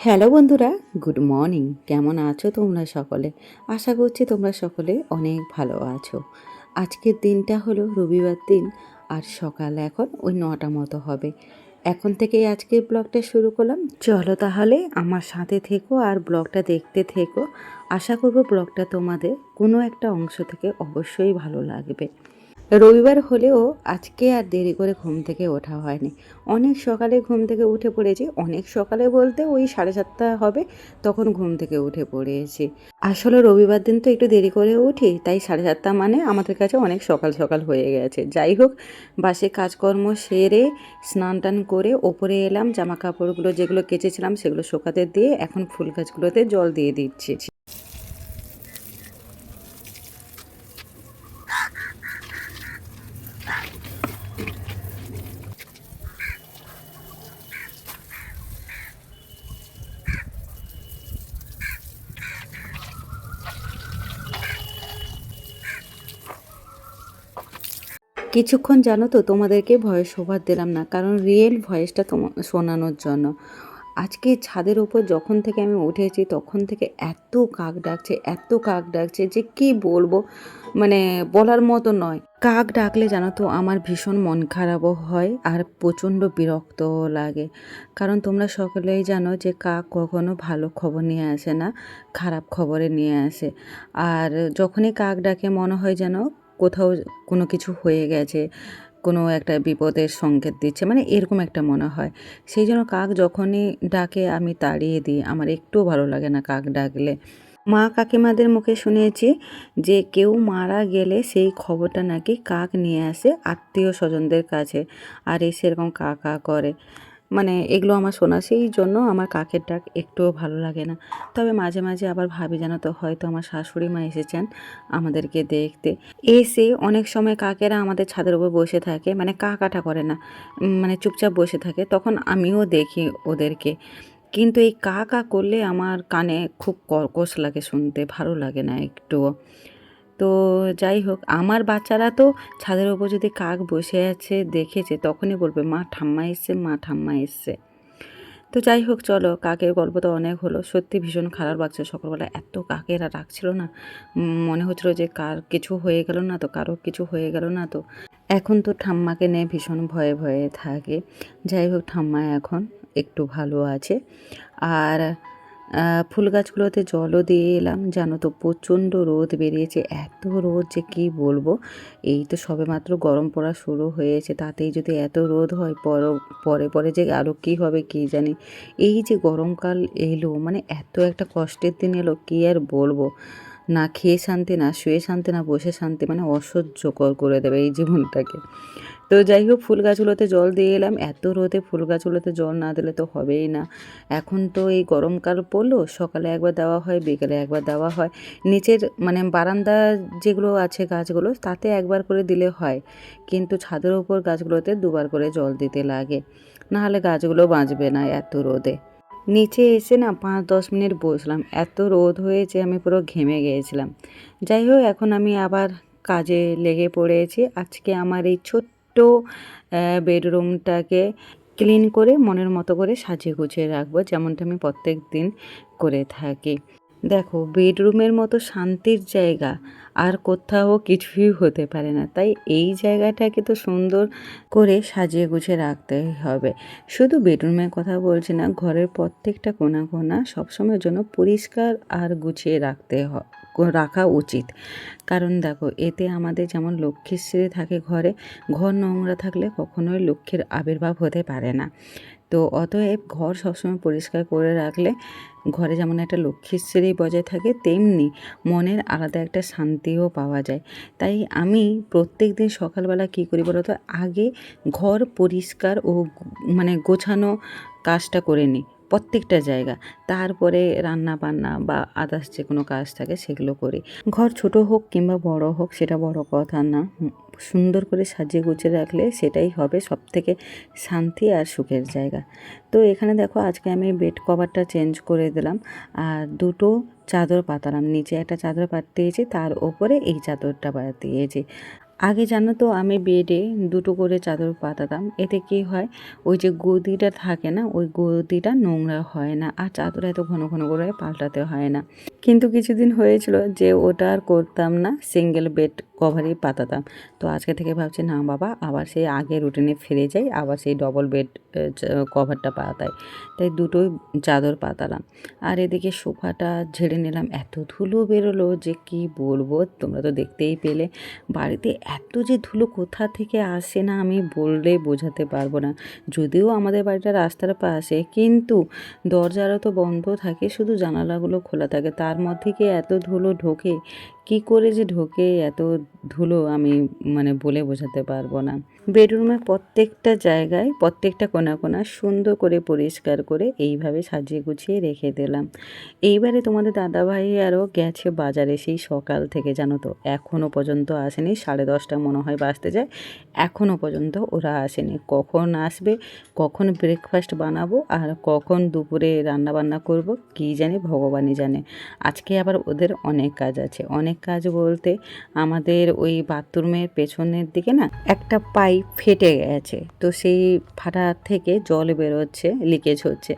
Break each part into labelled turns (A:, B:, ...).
A: Hello বন্ধুরা, good morning. কেমন আছো তোমরা সকলে? আশা করছি তোমরা সকলে অনেক ভালো আছো। আজকের দিনটা হলো রবিবার দিন, আর সকাল এখন ওই নটা মতো হবে। এখন থেকেই আজকের ব্লগটা শুরু করলাম। চলো তাহলে আমার সাথে থেকো আর ব্লগটা দেখতে থেকো। আশা করব ব্লগটা তোমাদের কোনো একটা অংশ থেকে অবশ্যই ভালো লাগবে। রবিবার হলেও আজকে আর দেরি করে ঘুম থেকে ওঠা হয়নি। অনেক সকালে ঘুম থেকে উঠে পড়েছি। অনেক সকালে বলতে ওই সাড়ে সাতটা হবে তখন ঘুম থেকে উঠে পড়েছি। আসলে রবিবার দিন তো একটু দেরি করে উঠি, তাই সাড়ে সাতটা মানে আমাদের কাছে অনেক সকাল সকাল হয়ে গেছে। যাই হোক, বাসে কাজকর্ম সেরে স্নান টান করে ওপরে এলাম জামা কাপড়গুলো যেগুলো কেচেছিলাম সেগুলো শোকাতে দিয়ে এখন ফুল গাছগুলোতে জল দিয়ে দিচ্ছি। কিছুক্ষণ জানো তো তোমাদেরকে ভয়েস ওভার দিলাম না, কারণ রিয়েল ভয়েসটা তোমা, শোনানোর জন্য। আজকে ছাদের ওপর যখন থেকে আমি উঠেছি, তখন থেকে এত কাক ডাকছে, এত কাক ডাকছে যে কি বলব? মানে বলার মতো নয়। কাক ডাকলে জানো তো আমার ভীষণ মন খারাপও হয় আর প্রচণ্ড বিরক্তও লাগে। কারণ তোমরা সকলেই জানো যে কাক কখনো ভালো খবর নিয়ে আসে না, খারাপ খবরে নিয়ে আসে। আর যখনই কাক ডাকে মনে হয় যেন কোথাও কোনো কিছু হয়ে গেছে, কোনো একটা বিপদের সংকেত দিচ্ছে মানে এরকম একটা মনে হয়। সেই জন্য কাক যখনই ডাকে, আমি তাড়িয়ে দিই। আমার একটুও ভালো লাগে না কাক ডাকলে। মা কাকিমাদের মুখে শুনেছি যে কেউ মারা গেলে সেই খবরটা নাকি কাক নিয়ে আসে আত্মীয় স্বজনদের কাছে। আর এসে এরকম কা কা করে। মানে এগুলো আমার শোনা সেই জন্য আমার কাকের ডাক একটুও ভালো লাগে না। তবে মাঝে মাঝে আবার ভাবি যেন তো হয়তো আমার শাশুড়ি মা এসেছেন আমাদেরকে দেখতে। এসে অনেক সময় কাকেরা আমাদের ছাদের উপর বসে থাকে মানে কা কাটা করে না মানে চুপচাপ বসে থাকে, তখন আমিও দেখি ওদেরকে। কিন্তু এই কা কা করলে আমার কানে খুব কর্কশ লাগে শুনতে, ভালো লাগে না একটুও। তো যাই হোক, আমার বাচ্চারা তো ছাদের ওপর যদি কাক বসে আছে, দেখেছে, তখনই বলবে, মা, ঠাম্মা এসছে, মা, ঠাম্মা এসছে। তো যাই হোক, চলো, কাকের গল্প তো অনেক হলো। সত্যি ভীষণ খারাপ লাগছে সকালবেলা, এত কাকেরা ডাকছিল না। মনে হচ্ছিল যে কার কিছু হয়ে গেল না তো, কারও কিছু হয়ে গেল না তো। এখন তো ঠাম্মাকে নিয়ে ভীষণ ভয়ে ভয়ে থাকে। যাই হোক, ঠাম্মা এখন একটু ভালো আছে। আর ফুল গাছগুলোতে জলও দিয়ে এলাম জানো তো, প্রচণ্ড রোদ বেরিয়েছে, এত রোদ যে কি বলব। এই তো সবেমাত্র গরম পড়া শুরু হয়েছে, তাতেই যদি এত রোদ হয়, পর, পরে পরে যে আরও কী হবে কী জানি। এই যে গরমকাল এলো মানে এত একটা কষ্টের দিন এলো, কী আর বলব। না খেয়ে শান্তি, না শুয়ে শান্তি, না বসে শান্তি মানে অসহ্যকর করে দেবে এই জীবনটাকে। তো যাই হোক, ফুল গাছগুলোতে জল দিয়ে এলাম। এত রোদে ফুল গাছগুলোতে জল না দিলে তো হবেই না। এখন তো এই গরমকাল পড়ল, সকালে একবার দেওয়া হয়, বিকেলে একবার দেওয়া হয়। নিচের মানে বারান্দা যেগুলো আছে গাছগুলো, তাতে একবার করে দিলে হয়। কিন্তু ছাদের উপর গাছগুলোতে দুবার করে জল দিতে লাগে। নাহলে গাছগুলো বাঁচবে না এত রোদে। নিচে এসে না পাঁচ দশ মিনিট বসলাম। এত রোদ হয়েছে, আমি পুরো ঘেমে গিয়েছিলাম যাই হোক, এখন আমি আবার কাজে লেগে পড়েছি। আজকে আমার এই ছোট্ট বেডরুমটাকে ক্লিন করে মনের মতো করে সাজিয়ে গুছিয়ে রাখব, যেমনটা আমি প্রত্যেক দিন করে থাকি। দেখো বেডরুমের মতো শান্তির জায়গা আর কোথাও কিছুই হতে পারে না। তাই এই জায়গাটাকে তো সুন্দর করে সাজিয়ে গুছিয়ে রাখতে হবে। শুধু বেডরুমের কথা বলছি না, ঘরের প্রত্যেকটা কোনা কোণা সবসময়ের জন্য পরিষ্কার আর গুছিয়ে রাখতে হ- রাখা উচিত। কারণ দেখো, এতে আমাদের যেমন লক্ষ্মীর লক্ষ্মীশ্রী থাকে ঘরে, ঘর নোংরা থাকলে কখনোই লক্ষ্মীর আবির্ভাব হতে পারে না। তো অতএব ঘর সবসময় পরিষ্কার করে রাখলে ঘরে যেমন একটা লক্ষ্মীশ্রী বজায় থাকে, তেমনি মনের আলাদা একটা শান্তিও পাওয়া যায়। তাই আমি প্রত্যেক দিন সকালবেলা কী করি বলতো আগে ঘর পরিষ্কার ও মানে গোছানো কাজটা করে নিই। প্রত্যেকটা জায়গা। তারপরে রান্না বান্না বা আদার্স যে কোনো কাজ থাকে সেগুলো করি। ঘর ছোট হোক কিংবা বড় হোক সেটা বড় কথা না। সুন্দর করে সাজিয়ে গুছিয়ে রাখলে সেটাই হবে সব থেকে শান্তি আর সুখের জায়গা। তো এখানে দেখো আজকে আমি বেড কভারটা চেঞ্জ করে দিলাম। আর দুটো চাদর পাতালাম। নিচে একটা চাদর পাতিয়েছি, তার ওপরে এই চাদরটা পাতিয়েছি। আগে জানো তো আমি বেডে দুটো করে চাদর পাতাতাম। এতে কি হয়? ওই যে গদিটা থাকে না, ওই গদিটা নোংরা হয় না আর চাদর এত ঘন ঘন করে পাল্টাতে হয় না। কিন্তু কিছুদিন হয়েছিল যে ওটা আর করতাম না সিঙ্গেল বেড কভারই পাতাতাম। তো আজকে থেকে ভাবছি, না বাবা, আবার সেই আগে রুটিনে ফিরে যাই, আবার সেই ডবল বেড কভারটা পাতাই। তাই দুটোই চাদর পাতালাম। আর এদিকে সোফাটা ঝেড়ে নিলাম। এত ধুলো বেরোলো যে কি বলব, তোমরা তো দেখতেই পেলে। বাড়িতে এত যে ধুলো কোথা থেকে আসে না আমি বললে বোঝাতে পারব না। যদিও আমাদের বাড়িটা রাস্তার পাশে, কিন্তু দরজারও তো বন্ধ থাকে, শুধু জানালাগুলো খোলা থাকে। তার মধ্যে কি এত ধুলো ঢোকে? কি করে যে ঢোকে? এত ধুলো আমি মানে বলে বোঝাতে পারব না। বেডরুমের প্রত্যেকটা জায়গায়, প্রত্যেকটা কোনা কোনা সুন্দর করে পরিষ্কার করে এইভাবে সাজিয়ে গুছিয়ে রেখে দিলাম। এইবারে তোমাদের দাদাভাই আরও গেছে বাজারে সেই সকাল থেকে, জানো তো? এখনও পর্যন্ত আসেনি, সাড়ে দশটা মনে হয় বাঁচতে যায়। এখনও পর্যন্ত ওরা আসেনি। কখন আসবে, কখন ব্রেকফাস্ট বানাবো আর কখন দুপুরে রান্না বান্না করব, কী জানি ভগবানই জানে। আজকে আবার ওদের অনেক কাজ আছে। অনেক কাজ বলতে আমাদের ওই বাথরুমের পেছনের দিকে না একটা পাইপ ফেটে গেছে। তো সেই ফাটা থেকে জল বেরোচ্ছে লিকেজ হচ্ছে।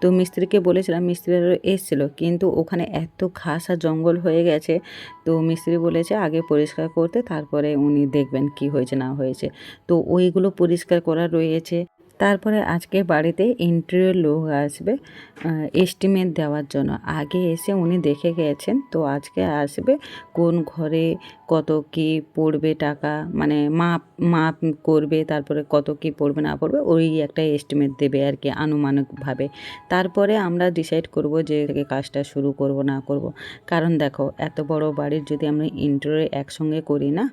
A: তো মিস্ত্রিকে বলেছিলাম মিস্ত্রিরা এসেছিল, কিন্তু ওখানে এত ঘাস আর জঙ্গল হয়ে গেছে। তো মিস্ত্রি বলেছে, আগে পরিষ্কার করতে, তারপরে উনি দেখবেন কি হয়েছে, না হয়েছে। তো ওইগুলো পরিষ্কার করা রয়েছে। তারপরে আজকে বাড়িতে ইন্টারভিউ লোক আসবে এস্টিমেট দেওয়ার জন্য। আগে এসে উনি দেখে গেছেন তো আজকে আসবে, কোন ঘরে কত কি পড়বে টাকা মানে মাপ মাপ করবে, তারপরে কত কি পড়বে না পড়বে, ওই একটা এস্টিমেট দেবে আর কি আনুমানিকভাবে। তারপরে আমরা ডিসাইড করব যে কাজটা শুরু করব, না করব। কারণ দেখো, এত বড় বাড়ির যদি আমরা ইন্টারভিউ একসঙ্গে করি না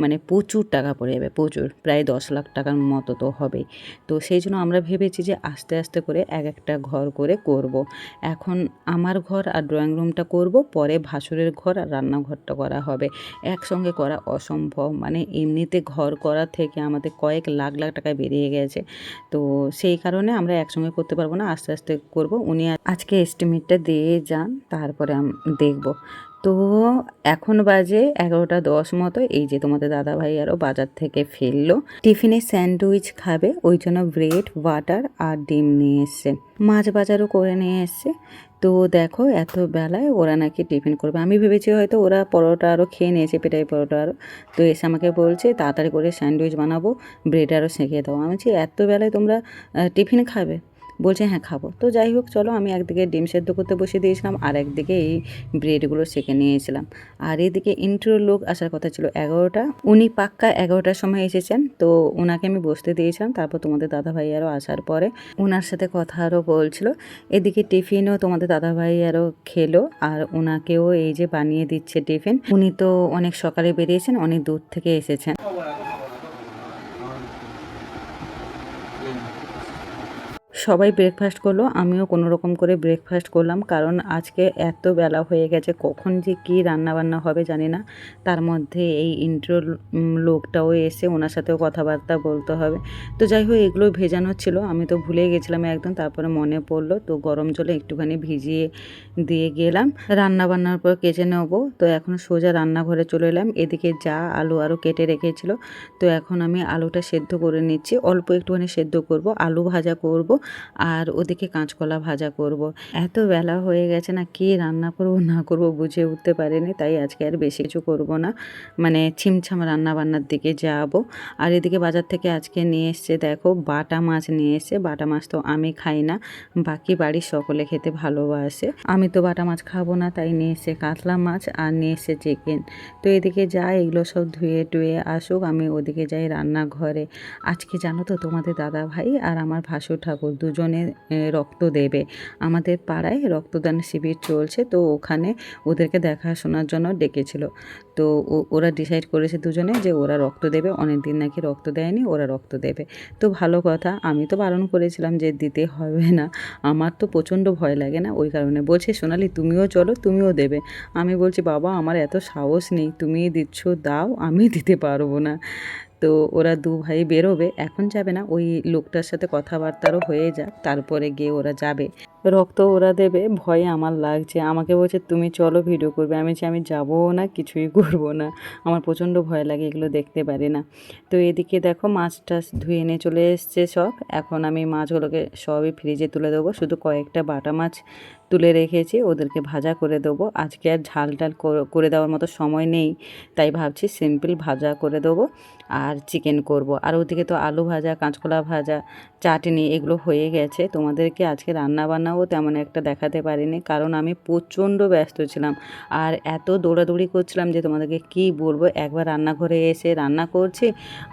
A: মানে প্রচুর টাকা পড়ে যাবে, প্রচুর, প্রায় দশ লাখ টাকার মতো তো হবেই। তো সেই জন্য আমরা ভেবেছি যে আস্তে আস্তে করে এক একটা ঘর করে করব। এখন আমার ঘর আর ড্রয়িং রুমটা করব, পরে ভাসুরের ঘর আর রান্নাঘরটা করা হবে। একসঙ্গে করা অসম্ভব। মানে এমনিতে ঘর করা থেকে আমাদের কয়েক লাখ লাখ টাকা বেরিয়ে গেছে। তো সেই কারণে আমরা একসঙ্গে করতে পারব না, আস্তে আস্তে করব। উনি আজকে এস্টিমেটটা দিয়ে যান, তারপরে দেখব। তো এখন বাজে এগারোটা দশ মতো। এই যে তোমাদের দাদা ভাই আরও বাজার থেকে ফিরলো। টিফিনে স্যান্ডউইচ খাবে, ওই জন্য ব্রেড বাটার আর ডিম নিয়ে এসছে। মাছ বাজারও করে নিয়ে এসছে। তো দেখো, এত বেলায় ওরা নাকি টিফিন করবে। আমি ভেবেছি হয়তো ওরা পরোটা আরও খেয়ে নিয়েছে পেটাই পরোটা আরও তো এসে আমাকে বলছে, তাড়াতাড়ি করে স্যান্ডউইচ বানাবো, ব্রেড আরও সেঁকে দাও। আমি বলছি, এত বেলায় তোমরা টিফিন খাবে? বলছে হ্যাঁ খাব। তো যাই হোক, চলো আমি একদিকে ডিম সেদ্ধ করতে বসিয়ে দিয়েছিলাম, আর একদিকে এই ব্রেডগুলো সেঁকে নিয়েছিলাম। আর এদিকে ইন্টারভিউ লোক আসার কথা ছিল এগারোটা। উনি পাক্কা এগারোটার সময় এসেছেন, তো ওনাকে আমি বসতে দিয়েছিলাম। তারপর তোমাদের দাদা ভাই আরও আসার পরে ওনার সাথে কথা আরও বলছিল। এদিকে টিফিনও তোমাদের দাদা ভাই আরও খেলো, আর ওনাকেও এই যে বানিয়ে দিচ্ছে টিফিন। উনি তো অনেক সকালে বেরিয়েছেন, অনেক দূর থেকে এসেছেন। সবাই ব্রেকফাস্ট করল, আমিও কোনো রকম করে ব্রেকফাস্ট করলাম, কারণ আজকে এত বেলা হয়ে গেছে, কখন যে কী রান্নাবান্না হবে জানি না। তার মধ্যে এই ইন্ট্রো লোকটাও এসে ওনার সাথেও কথাবার্তা বলতে হবে। তো যাই হোক, এগুলো ভেজানো ছিল, আমি তো ভুলে গেছিলাম একদম, তারপরে মনে পড়ল, তো গরম জলে একটুখানি ভিজিয়ে দিয়ে গেলাম। রান্নাবান্নার পর কেচে নেব, তো এখন সোজা রান্নাঘরে চলে এলাম, এদিকে যা আলু আরও কেটে রেখেছিল, তো এখন আমি আলুটা সেদ্ধ করে নিচ্ছি, অল্প একটুখানি সেদ্ধ করব, আলু ভাজা করব আর ওদিকে কাঁচকলা ভাজা করব। এত বেলা হয়ে গেছে না, কি রান্না করব না করব বুঝে উঠতে পারিনি, তাই আজকে আর বেশি কিছু করব না। মানে ছিমছাম রান্না বান্নার দিকে যাব। আর এদিকে বাজার থেকে আজকে নিয়ে এসছে, দেখো বাটা মাছ নিয়ে এসছে। বাটা মাছ তো আমি খাই না, বাকি বাড়ির সকলে খেতে ভালোবাসে। আমি তো বাটা মাছ খাব না, তাই নিয়ে এসছে কাতলা মাছ আর নিয়ে এসছে চিকেন। তো এদিকে যাই, এগুলো সব ধুয়ে টুয়ে আসুক, আমি ওদিকে যাই রান্নাঘরে। আজকে জানো তো তোমাদের দাদা ভাই আর আমার ভাসুর ঠাকুর দুজনে রক্ত দেবে। আমাদের পাড়ায় রক্তদান শিবির চলছে, তো ওখানে ওদেরকে দেখাশোনার জন্য ডেকেছিল। তো ওরা ডিসাইড করেছে দুজনে যে ওরা রক্ত দেবে অনেক দিন নাকি রক্ত দেয়নি, ওরা রক্ত দেবে। তো ভালো কথা, আমি তো বারণ করেছিলাম যে দিতে হবে না। আমার তো প্রচণ্ড ভয় লাগে না, ওই কারণে। বলছে, সোনালি, তুমিও চলো, তুমিও দেবে। আমি বলছি, বাবা, আমার এত সাহস নেই তুমি দিচ্ছ, দাও, আমি দিতে পারব না। তো ওরা দু ভাই বেরোবে, এখন যাবে না, ওই লোকটার সাথে কথাবার্তারও হয়ে যাক, তারপরে গিয়ে ওরা যাবে। রক্ত ওরা দেবে, ভয়ে আমার লাগছে। আমাকে বলছে, তুমি চলো ভিডিও করবে। আমি আমি যাব না, কিছুই করব না। আমার প্রচণ্ড ভয় লাগে, এগুলো দেখতে পারি না। তো এদিকে দেখো, মাছ টাছ ধুয়ে এনে চলে এসছে সব। এখন আমি মাছগুলোকে সবই ফ্রিজে তুলে দেবো। শুধু কয়েকটা বাটা মাছ তুলে রেখেছি, ওদেরকে ভাজা করে দেবো। আজকে আর ঝাল টাল কর- দেওয়ার মতো সময় নেই, তাই ভাবছি সিম্পল ভাজা করে দেবো আর চিকেন করব। আর ওদিকে তো আলু ভাজা, কাঁচকলা ভাজা, চাটনি এগুলো হয়ে গেছে। তোমাদেরকে আজকে রান্না বান্নাও তেমন একটা দেখাতে পারিনি। কারণ আমি প্রচণ্ড ব্যস্ত ছিলাম। আর এত দৌড়াদৌড়ি করছিলাম যে তোমাদেরকে কি বলব? একবার রান্নাঘরে এসে রান্না করছি,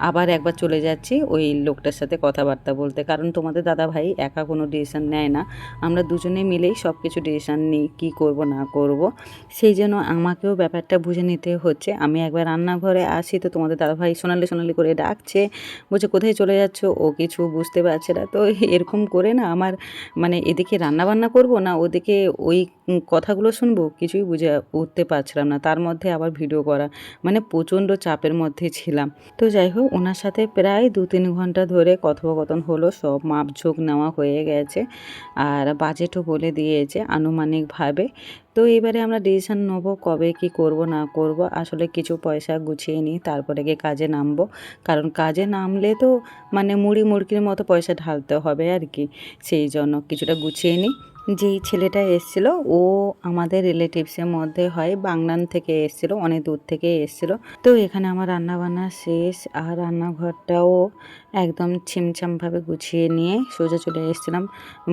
A: আবার একবার চলে যাচ্ছি ওই লোকটার সাথে কথাবার্তা বলতে। কারণ তোমাদের দাদা ভাই একা কোনো ডিসিশন নেয় না। আমরা দুজনে মিলেই সব কিছু ডিসিশান নিই, কী করব, না করব। সেই জন্য আমাকেও ব্যাপারটা বুঝে নিতে হচ্ছে। আমি একবার রান্নাঘরে আসি তো তোমাদের দাদাভাই সোনালি সোনালি করে ডাকছে, বলছে, কোথায় চলে যাচ্ছ? ও কিছু বুঝতে পারছে না। তো এরকম করে না আমার মানে এদিকে রান্না বান্না করব না ওদেরকে ওই কথাগুলো শুনব? কিছুই বুঝে উঠতে পারছিলাম না। তার মধ্যে আবার ভিডিও করা। মানে প্রচণ্ড চাপের মধ্যে ছিলাম। তো যাই হোক, ওনার সাথে প্রায় দু তিন ঘণ্টা ধরে কথোপকথন হলো। সব মাপঝোঁক নেওয়া হয়ে গেছে। আর বাজেটও বলে দিয়েছে আনুমানিকভাবে। তো এবারে আমরা ডিসিশন নেব কবে কি করব, না করব। আসলে কিছু পয়সা গুছিয়ে নিই, তারপরে গিয়ে কাজে নামবো। কারণ কাজে নামলে তো মানে মুড়ি মুড়কির মতো পয়সা ঢালতে হবে আর কি। সেই জন্য কিছুটা গুছিয়ে নিই। যেই ছেলেটা এসছিল, ও আমাদের রিলেটিভসের মধ্যে হয় বাংলান থেকে এসছিল, অনেক দূর থেকে এসছিল। তো এখানে আমার রান্না বান্না শেষ, আর রান্নাঘরটাও একদম ছিমছামভাবে গুছিয়ে নিয়ে সোজা চলে এসেছিলাম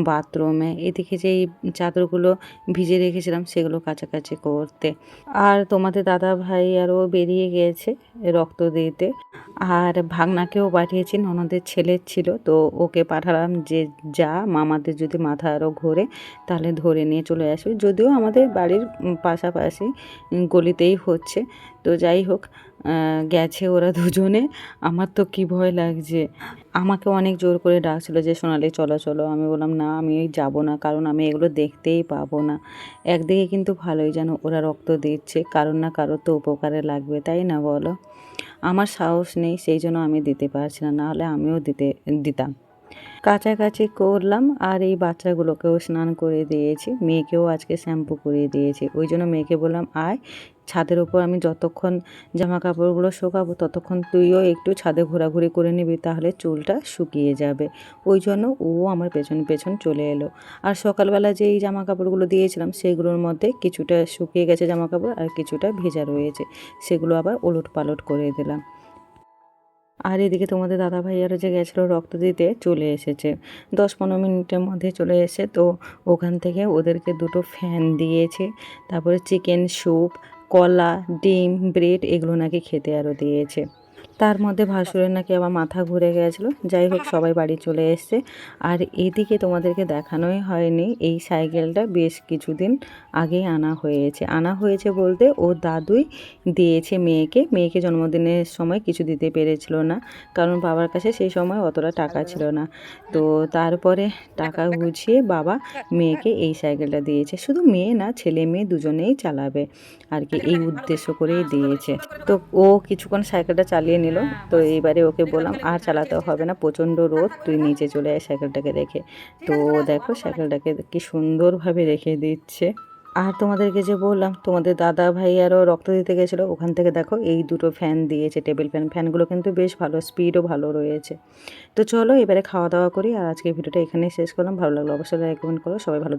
A: বাথরুমে। এদিকে যেই চাদরগুলো ভিজে রেখেছিলাম সেগুলো কাছাকাছি করতে। আর তোমাদের দাদা ভাই আরও বেরিয়ে গিয়েছে রক্ত দিতে। আর ভাগনাকেও পাঠিয়েছি, ননদের ছেলের ছিল, তো ওকে পাঠালাম যে যা, মামাদের যদি মাথা আরও ঘোরে তাহলে ধরে নিয়ে চলে আসবে। যদিও আমাদের বাড়ির পাশাপাশি গলিতেই হচ্ছে, তো যাই হোক গেছে ওরা দুজনে। আমার তো কি ভয় লাগছে। আমাকে অনেক জোর করে ডাকছিল যে, সোনালি, চলো চলো। আমি বললাম, না, আমি যাব না, কারণ আমি এগুলো দেখতেই পাবো না। একদিকে কিন্তু ভালোই যেন ওরা রক্ত দিচ্ছে কারোর না কারোর তো উপকারে লাগবে, তাই না বলো? আমার সাহস নেই, সেই জন্য আমি দিতে পারছি না, নাহলে আমিও দিতে, দিতাম। কাছাকাছি করলাম, আর এই বাচ্চাগুলোকেও স্নান করে দিয়েছি। মেয়েকেও আজকে শ্যাম্পু করিয়ে দিয়েছি। ওই জন্য মেয়েকে বললাম, আয় ছাদের ওপর আমি যতক্ষণ জামা কাপড়গুলো শুকাবো, ততক্ষণ তুইও একটু ছাদে ঘোরাঘুরি করে নিবি, তাহলে চুলটা শুকিয়ে যাবে। ওই জন্য ও আমার পেছন পেছন চলে এলো। আর সকালবেলা যেই জামা কাপড়গুলো দিয়েছিলাম, সেগুলোর মধ্যে কিছুটা শুকিয়ে গেছে জামা কাপড় আর কিছুটা ভেজা রয়েছে। সেগুলো আবার ওলট পালট করে দিলাম। আর এদিকে তোমাদের দাদা ভাইয়ারা যে গেছিল রক্ত দিতে চলে এসেছে। দশ পনেরো মিনিটের মধ্যে চলে এসে তো ওখান থেকে ওদেরকে দুটো ফ্যান দিয়েছে, তারপরে চিকেন স্যুপ কলা ডিম ব্রেড এগুলো নাকি খেতে আরও দিয়েছে। তার মধ্যে ভাসুরের নাকি আবার মাথা ঘুরে গেছিল। যাই হোক, সবাই বাড়ি চলে এসছে। আর এদিকে তোমাদেরকে দেখানোই হয়নি, এই সাইকেলটা বেশ কিছুদিন আগেই আনা হয়েছে। আনা হয়েছে বলতে ও দাদুই দিয়েছে মেয়েকে। মেয়েকে জন্মদিনের সময় কিছু দিতে পেরেছিল না, কারণ বাবার কাছে সেই সময় অতটা টাকা ছিল না। তো তারপরে টাকা গুছিয়ে বাবা মেয়েকে এই সাইকেলটা দিয়েছে। শুধু মেয়ে না, ছেলে মেয়ে দুজনেই চালাবে আর কি, এই উদ্দেশ্য করেই দিয়েছে। তো ও কিছুক্ষণ সাইকেলটা চালিয়ে নিল তো এইবারে ওকে বললাম আর চালাতে হবে না প্রচণ্ড রোদ তুই নিচে চলে আয় সাইকেলটাকে রেখে। তো দেখো সাইকেলটাকে কি সুন্দরভাবে রেখে দিচ্ছে। আর তোমাদেরকে যে বললাম তোমাদের দাদা ভাই আরও রক্ত দিতে গেছিল ওখান থেকে দেখো এই দুটো ফ্যান দিয়েছে টেবিল ফ্যান। ফ্যানগুলো কিন্তু বেশ ভালো স্পিডও ভালো রয়েছে। তো চলো এবারে খাওয়া দাওয়া করি আর আজকে ভিডিওটা এখানেই শেষ করলাম। ভালো লাগল অবশ্যই লাইক কমেন্ট করো। সবাই ভালো।